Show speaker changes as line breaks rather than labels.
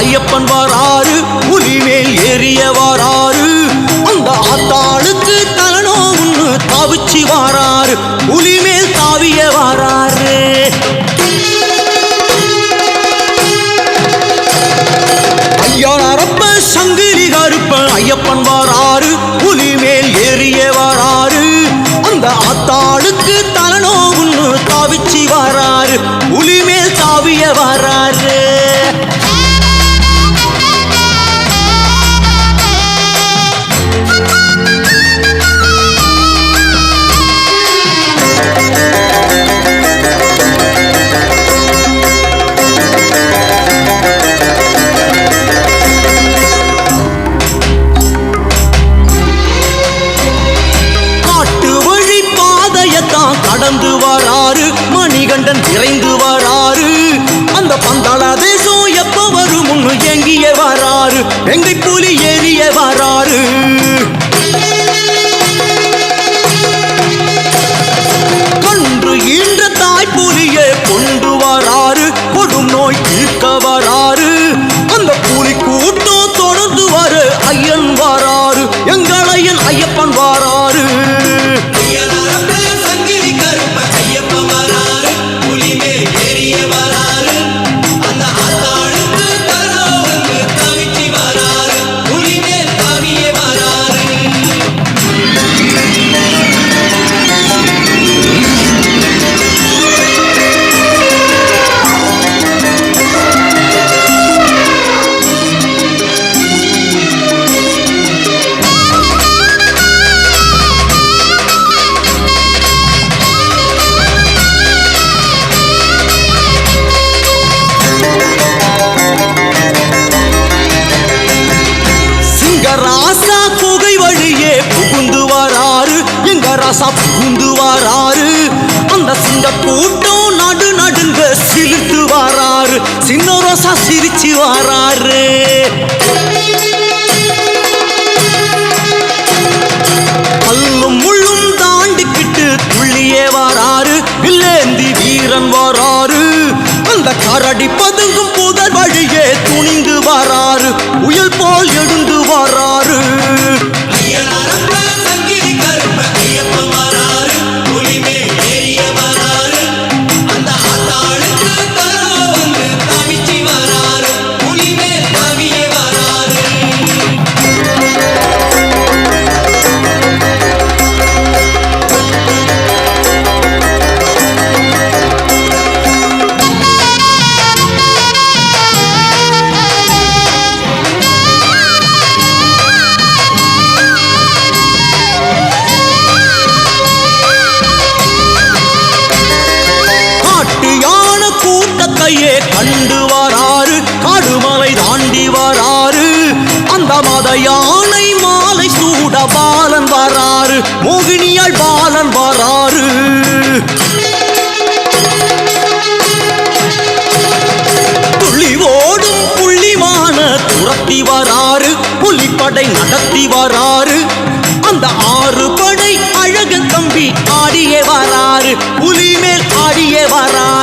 ஐயப்பன் வராரு புலி மேல் ஏறிய வராரு அந்த ஆத்தாளுக்கு தலனோன்னு தவிச்சு வாராறு புலி மேல் தாவிய ஐயா ஐயாரப்ப சங்கிலி கருப்ப ஐயப்பன் வாராரு வராரு எங்கை புலி ராசா புகுந்து அந்த சிங்க கூட்டம் நடு நடுங்க சிரித்து வாராரு சின்ன ரோசா சிரிச்சு வாராரு கல்லும் முள்ளும் தாண்டிக்கிட்டு துள்ளியே வாராரு வில்லேந்தி வீரன் வாராரு அந்த கரடி பதுங்கும் புதர் வழியே துணிந்து வாராரு உயல் போல் எழுந்து வாராரு
அந்த
மத யானை மாலை சூட பாலன் வராறு மோகினியால் பாலன் வராறு. துள்ளி ஓடும் புள்ளிமான துரத்தி வராறு புலிப்படை நடத்தி வராறு. அந்த ஆறு படை அழகன் தம்பி ஆடியே வராறு புலி மேல் ஆடியே வராறு.